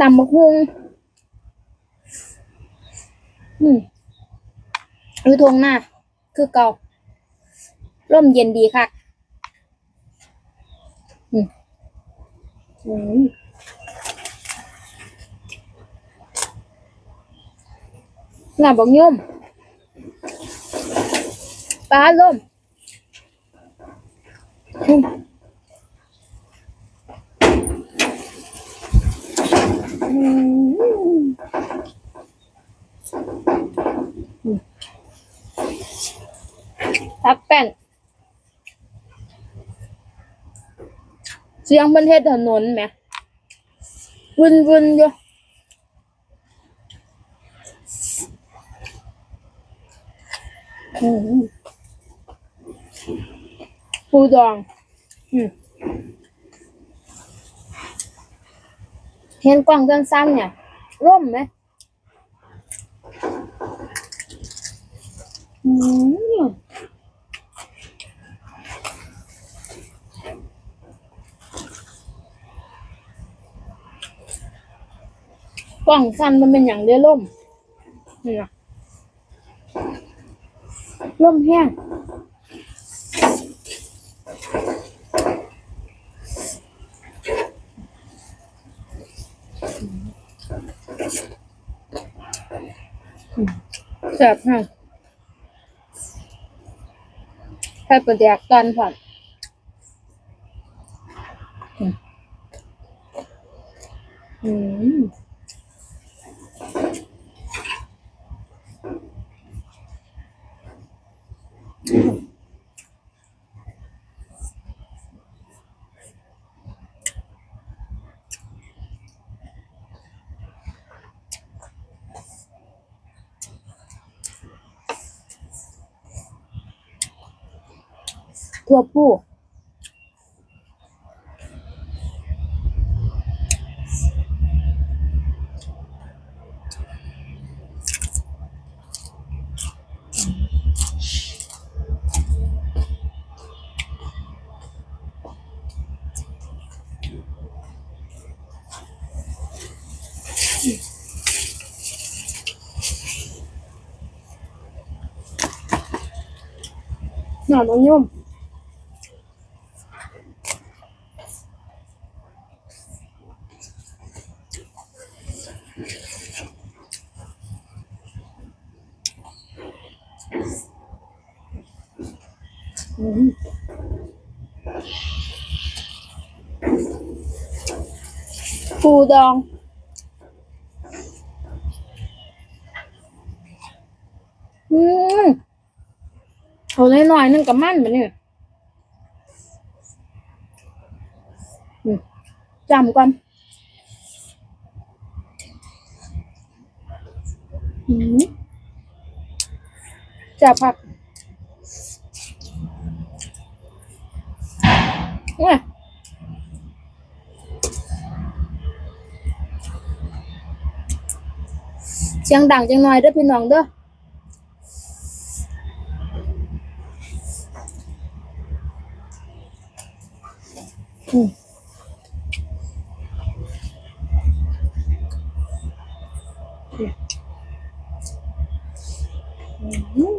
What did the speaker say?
ตำบักฮุงอืมอยู่ทงหน้า คือเก่าร่มเย็นดีค่ะอืมอืมหน้าบักยมปลาล่มอืม ทับแป้นเสียงบนเทศถนนไหมวุ่นวุ่นอยู่อืมปูดอง อืม เห็นกล่องสั้นๆเนี่ย ร่มไหมอืมกล่องสั้นมันเป็นอย่างเดียวร่มนี่นะร่มแห้ง แซ่บฮะแค่ประเดี๋ยวกันผ่อนอืมอืม ทั่วผู้หน่อมันยุ่ อืมปูดองอืมเอาหน่อยๆนึงกับมันมาเนี่ยจำก่อน จับผักว้าเสียงดังจังหน่อยเด้อพี่น้องเด้ออืม Uhum.